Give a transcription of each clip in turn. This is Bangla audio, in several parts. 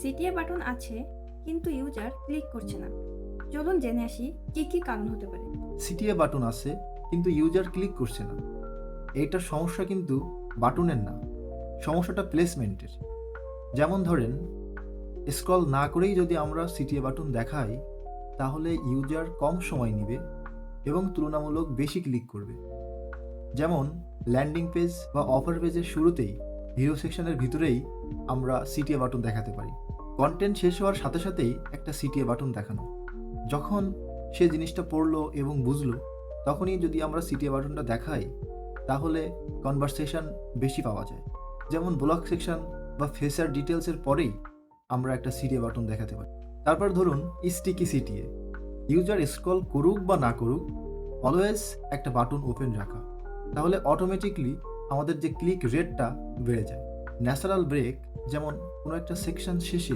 সিটিএ বাটন আছে, কিন্তু ইউজার ক্লিক করছে না। চলুন জেনে আসি কি কি কারণ হতে পারে। সিটিএ বাটন আছে, কিন্তু ইউজার ক্লিক করছে না। এইটার সমস্যা কিন্তু বাটনের না, সমস্যাটা প্লেসমেন্টের যেমন ধরেন স্ক্রল না করেই যদি আমরা সিটিএ বাটন দেখাই, তাহলে ইউজার কম সময় নেবে এবং তুলনামূলক বেশি ক্লিক করবে। যেমন ল্যান্ডিং পেজ বা অফার পেজের শুরুতেই হিরো সেকশনের ভিতরেই আমরা সিটিএ বাটন দেখাতে পারি। কন্টেন্ট শেষ হওয়ার সাথে সাথেই একটা সিটিএ বাটন দেখানো। যখন সে জিনিসটা পড়ল এবং বুঝলো, তখনই যদি আমরা সিটিএ বাটনটা দেখাই, তাহলে কনভারসেশন বেশি পাওয়া যায়। যেমন ব্লক সেকশন বা ফেসার ডিটেলসের পরেই আমরা একটা সিটিএ বাটন দেখাতে পারি। তারপর ধরুন স্টিকি সিটিএ ইউজার স্ক্রল করুক বা না করুক অলওয়েজ একটা বাটন ওপেন রাখা। তাহলে অটোমেটিকলি আমাদের যে ক্লিক রেটটা বেড়ে যায়। ন্যাচারাল ব্রেক যেমন কোনো একটা সেকশন শেষে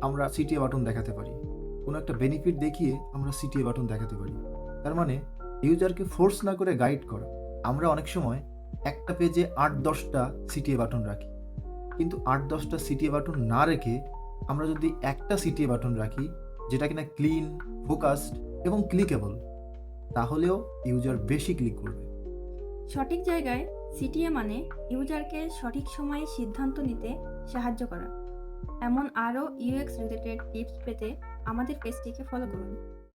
আমরা সিটিএ বাটন দেখাতে পারি। কোনো একটা বেনিফিট দেখিয়ে আমরা সিটিএ বাটন দেখাতে পারি। তার মানে ইউজারকে ফোর্স না করে গাইড করা। আমরা অনেক সময় একটা পেজে আট, দশটা সিটিএ বাটন রাখি। কিন্তু আট, দশটা সিটিএ বাটন না রেখে আমরা যদি একটা সিটিএ বাটন রাখি, যেটা কিনা ক্লিন ফোকাসড এবং ক্লিকেবল তাহলেও ইউজার বেশি ক্লিক করবে। সঠিক জায়গায় সিটিএ মানে ইউজারকে সঠিক সময়ে সিদ্ধান্ত নিতে সাহায্য করা। এমন আরও ইউএক্স রিলেটেড টিপস পেতে আমাদের পেজটিকে ফলো করুন।